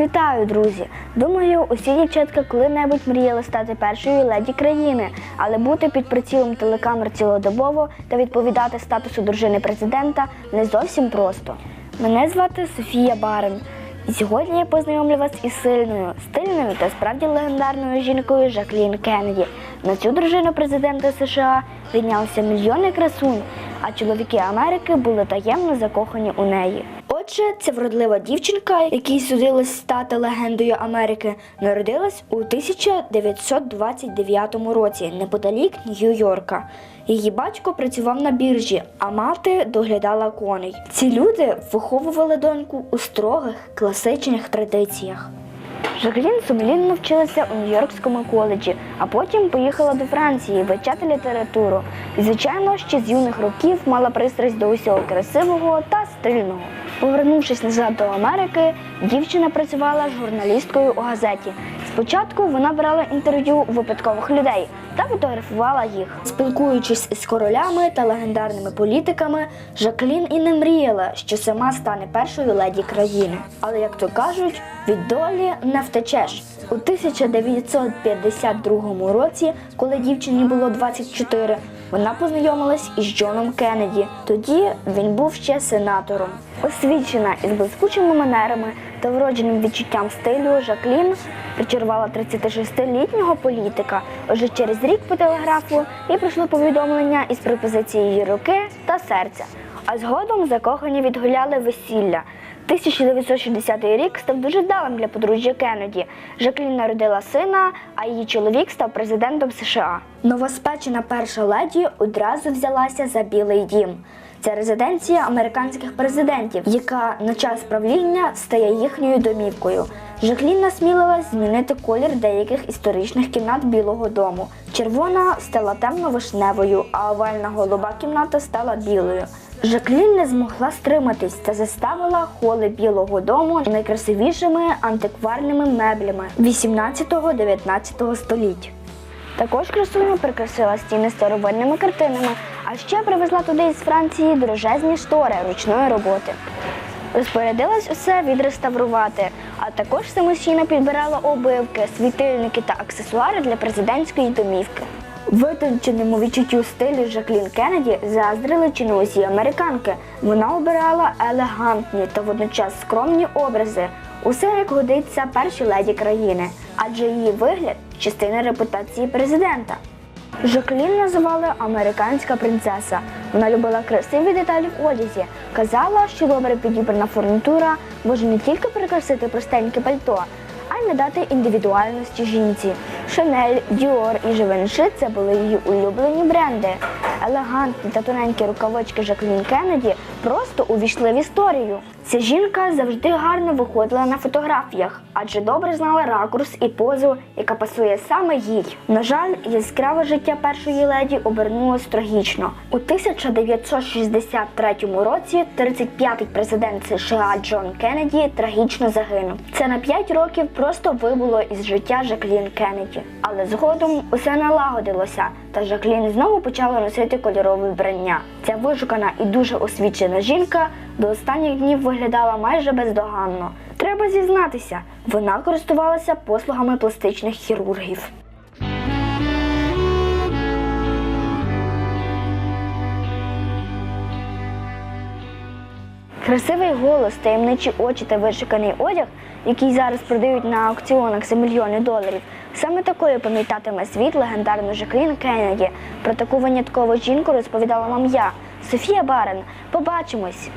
Вітаю, друзі! Думаю, усі дівчатка коли-небудь мріяли стати першою леді країни, але бути під прицілом телекамер цілодобово та відповідати статусу дружини президента не зовсім просто. Мене звати Софія Барен. І сьогодні я познайомлю вас із сильною, стильною та справді легендарною жінкою Жаклін Кеннеді. На цю дружину президента США рівнялися мільйони красунь, а чоловіки Америки були таємно закохані у неї. Отже, ця вродлива дівчинка, якій судилось стати легендою Америки, народилась у 1929 році неподалік Нью-Йорка. Її батько працював на біржі, а мати доглядала коней. Ці люди виховували доньку у строгих класичних традиціях. Жаклін сумлінно вчилася у Нью-Йоркському коледжі, а потім поїхала до Франції вивчати літературу. І, звичайно, ще з юних років мала пристрасть до усього красивого та стильного. Повернувшись назад до Америки, дівчина працювала журналісткою у газеті. Спочатку вона брала інтерв'ю випадкових людей та фотографувала їх. Спілкуючись з королями та легендарними політиками, Жаклін і не мріяла, що сама стане першою леді країни. Але як то кажуть, від долі не втечеш. У 1952 році, коли дівчині було 24, вона познайомилась із Джоном Кеннеді. Тоді він був ще сенатором. Освічена із блискучими манерами та вродженим відчуттям стилю, Жаклін причарувала 36-літнього політика. Уже через рік по телеграфу їй прийшло повідомлення із пропозицією руки та серця. А згодом закохані відгуляли весілля. 1960 рік став дуже вдалим для подружжя Кеннеді. Жаклін народила сина, а її чоловік став президентом США. Новоспечена перша леді одразу взялася за Білий дім. Це резиденція американських президентів, яка на час правління стає їхньою домівкою. Жаклін насмілилась змінити колір деяких історичних кімнат Білого дому. Червона стала темно-вишневою, а овальна голуба кімната стала білою. Жаклін не змогла стриматись та заставила холи Білого дому найкрасивішими антикварними меблями 18-19 століть. Також красуня прикрасила стіни старовинними картинами, а ще привезла туди із Франції дорожезні штори ручної роботи. Розпорядилась усе відреставрувати, а також самостійно підбирала обивки, світильники та аксесуари для президентської домівки. Витонченому відчуттю стилю Жаклін Кеннеді заздрили чи американки. Вона обирала елегантні та водночас скромні образи. Усе як годиться першій леді країни, адже її вигляд частина репутації президента. Жаклін називали американська принцеса. Вона любила красиві деталі в одязі. Казала, що добре підібрана фурнітура може не тільки прикрасити простеньке пальто, а й надати індивідуальності жінці. Шанель, Діор і Живенши це були її улюблені бренди. Елегантні та тоненькі рукавички Жаклін Кеннеді просто увійшли в історію. Ця жінка завжди гарно виходила на фотографіях, адже добре знала ракурс і позу, яка пасує саме їй. На жаль, яскраве життя першої леді обернулось трагічно. У 1963 році 35-й президент США Джон Кеннеді трагічно загинув. Це на 5 років просто вибуло із життя Жаклін Кеннеді. Але згодом усе налагодилося, та Жаклін знову почала носити кольорове вбрання. Ця вишукана і дуже освічена жінка до останніх днів виглядала майже бездоганно. Треба зізнатися, вона користувалася послугами пластичних хірургів. Красивий голос, таємничі очі та вишуканий одяг, який зараз продають на аукціонах за мільйони доларів. Саме такою пам'ятатиме світ легендарну Жаклін Кеннеді. Про таку виняткову жінку розповідала вам я, Софія Барен. Побачимось!